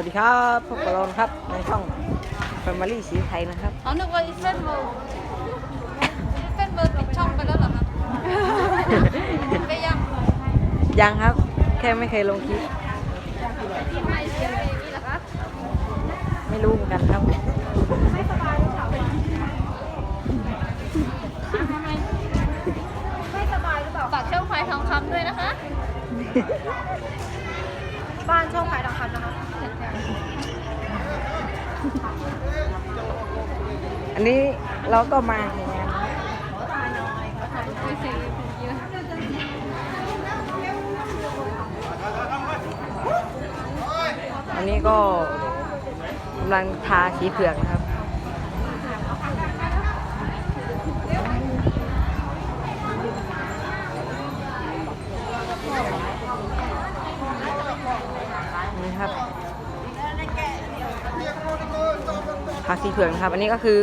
วัสดีครับพบกับเรานะครับในช่อง Family สีไทยนะครับเขานึกว่าอีเฟนเวิร์อีเฟนเวิร์ปิดช่องไปแล้วเหรอครับไปยังยังครับ แค่ไม่เคยลงคลิปที่ไม่เสียเลยนี่เหรอคะไม่รู้เหมือนกันครับทำไมไม่สบายหรือเปล่าฝากช่องไฟทองคำด้วยนะคะ บ้านช่องไฟทองคำนะคะ อันนี้เราก็มาเห็นงนคุยสีเยอะอันนี้ก็กำลังทาสีเผือกนะครับ นี่ครับ ทาสีเผือกนะครับ อันนี้ก็คือ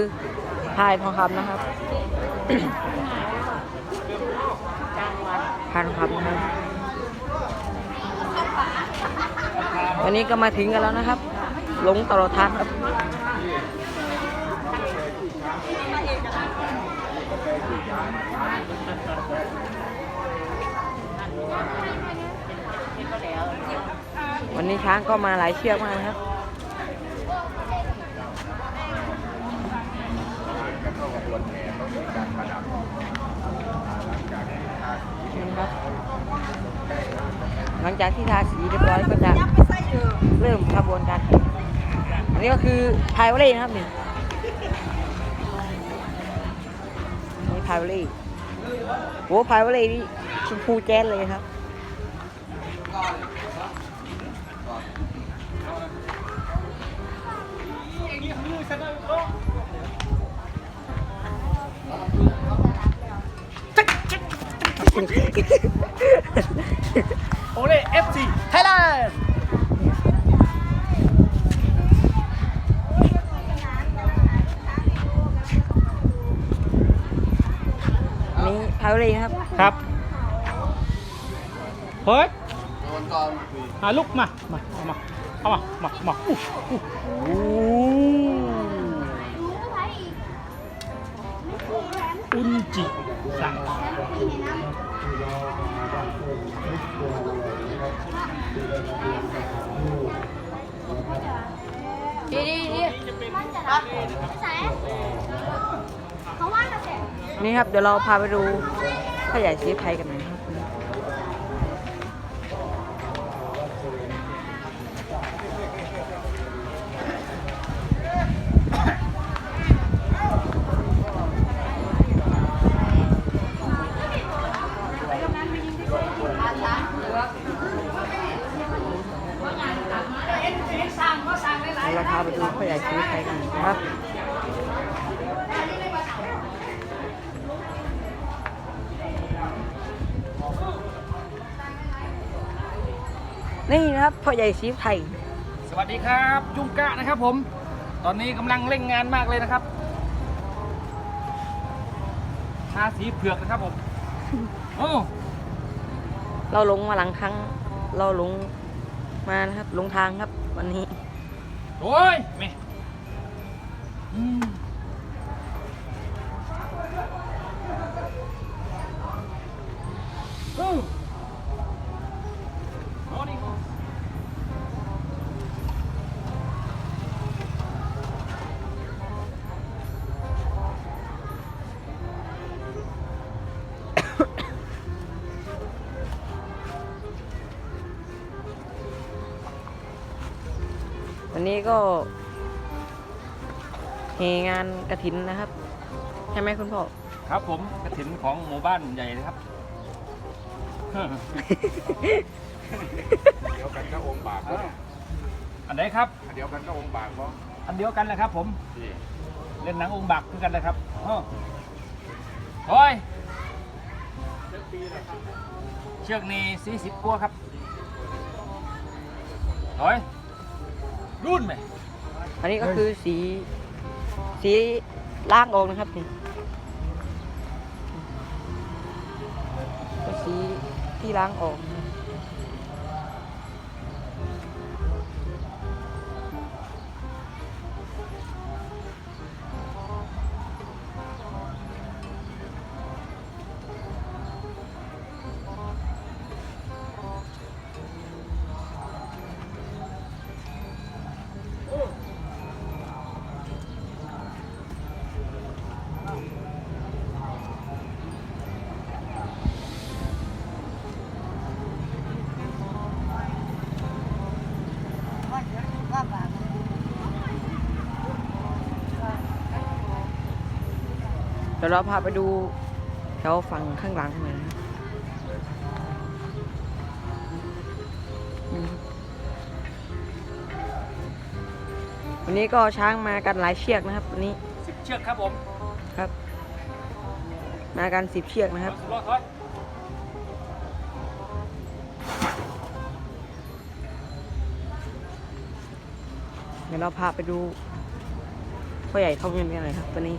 พายทองคำนะครับพายทองคำนะครับ วันนี้ก็มาถึงกันแล้วนะครับลงตลอดทางครับวันนี้ช้างก็มาหลายเชือกมากนะครับ นี่ครับ หลัง จากที่ทาสีเรียบร้อยก็จะเริ่มขบวนการอันนี้ก็คือพายวอลเล่นะครับนี่นี่พายวอลเล่โอ้พายวอลเล่นี่ชมพูแจ๊สเลยครับ โอเล่เอฟซีไทยแลนด์อันนี้พายวอลเล่นะครับ ครับเฮ้ยหาลูกมา มา เอามา เอามา มา มาอู้อู้อู้อุนจิสั่ง ดีดีดีนี่ครับ เดี๋ยวเราพาไปดูขยายชีพไทยกันหน่อย นี่นะครับพ่อใหญ่สีไทย สวัสดีครับจุงกะนะครับผม ตอนนี้กำลังเร่งงานมากเลยนะครับทาสีเผือกนะครับผมโอ้เราลงมาหลังครั้ง เราลงมานะครับลงทางครับวันนี้ โอ้ยแม่อืมอู้ นนี้ก็เฮงานกระถินนะครับ ใช่ไหมคุณพ่อ ครับผมกระถินของหมู่บ้านใหญ่เลยครับ เดียวกันก็องค์บากบ่อันไหนครับเดียวกันก็องค์บากบ่อันเดียวกันแหละครับ ผมที่เล่นหนังองค์บักคือกันเลยครับอ้อโอ้ยเชือกนี้สี่สิบกว่าครับโอ้ย รุ่นไหมอันนี้ก็คือสี สีล่างออกนะครับนี่ก็สีที่ล้างออก ดี๋ยวเราพาไปดูแถวฝั่งข้างหลังหน่อยนะอืมวันนี้ก็ช้างมากันหลายเชือกนะครับวันนี้สิบเชือกครับผมครับ มากันสิบเชือกนะครับสุดรอดครับเดี๋ยวเราพาไปดูพ่อใหญ่ทองเงินกันหน่อยครับตัวนี้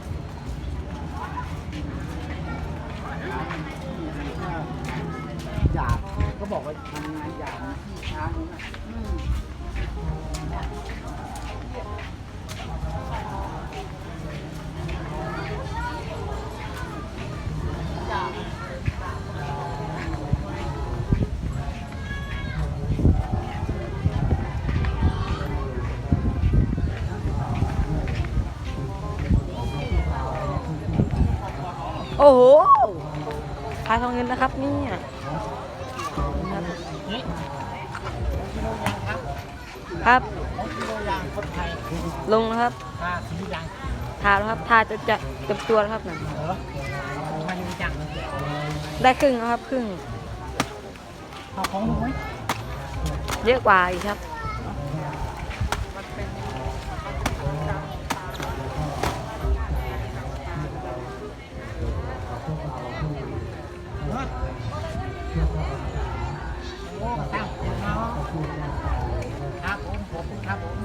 หยาบก็บอกว่าทำงานหยาบนะที่ช้างนู้นน่ะโอ้โห พายทองเงินนะครับเนี่ยครับนี่ครับของกิโลยางคนไทยลงนะครับค่าสียางทาแล้วครับทาจะจะเต็มตัวแล้วครับนั่นเหรอมันมีจังได้ครึ่งแล้วครับครึ่งเอาของหนูไหมเยอะกว่าอีกครับ ครับผมผมครับผม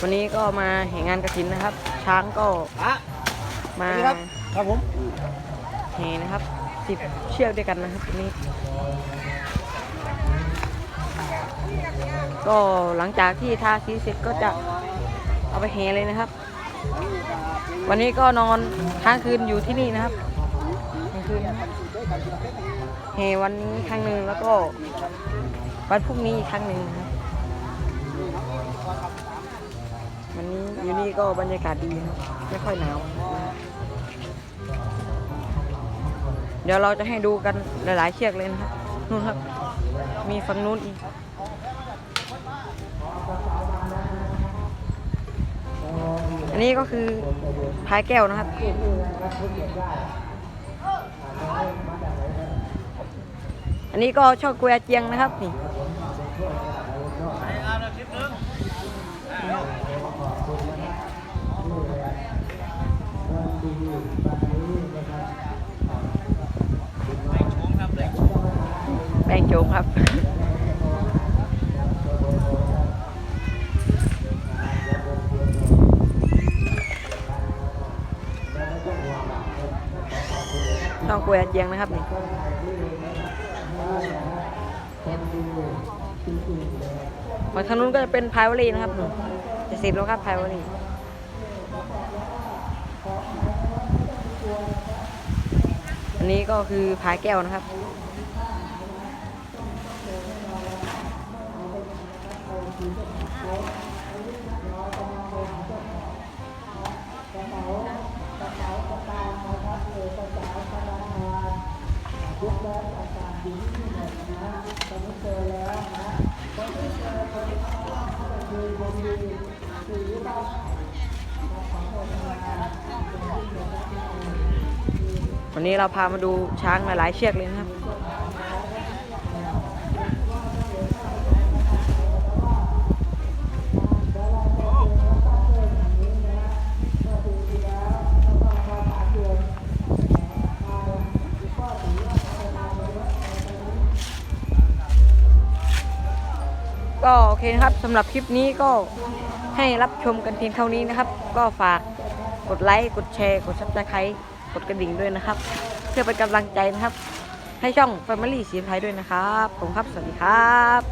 วันนี้ก็มาเห็นงานกระถินนะครับ ช้างก็อะมาครับครับผมเฮนะครับสิบเชือกด้วยกันนะครับวันนี้ ก็หลังจากที่ทาสีเสร็จก็จะเอาไปเฮเลยนะครับ วันนี้ก็นอนค้างคืนอยู่ที่นี่นะครับค้างคืนเฮวันนี้ครั้งหนึ่งแล้วก็วันพรุ่งนี้อีกครั้งหนึ่งนะครับวันนี้อยู่นี่ก็บรรยากาศดีนะครับไม่ค่อยหนาว เดี๋ยวเราจะให้ดูกันหลายๆเชือกเลยนะครับนู่นครับ มีฝั่งนู้นอีก อันนี้ก็คือพายแก้วนะครับ อันนี้ก็ช่อกุยอเจียงนะครับนี่แป้งโจงครับ ช่องกุยเจียงนะครับนี่ฝั่งทางนู้นก็จะเป็นพายวลีนะครับจะสิบแล้วครับพายวลีอันนี้ก็คือพายแก้วนะครับ วันนี้เราพามาดูช้างหลายๆเชือกเลยนะครับ ก็โอเคนะครับสำหรับคลิปนี้ก็ให้รับชมกันเพียงเท่านี้นะครับ ก็ฝากกดไลค์กดแชร์กดซับสไครต์กดกระดิ่งด้วยนะครับ เพื่อเป็นกำลังใจนะครับ ให้ช่อง Family สีไทยด้วยนะครับ ผมครับ สวัสดีครับ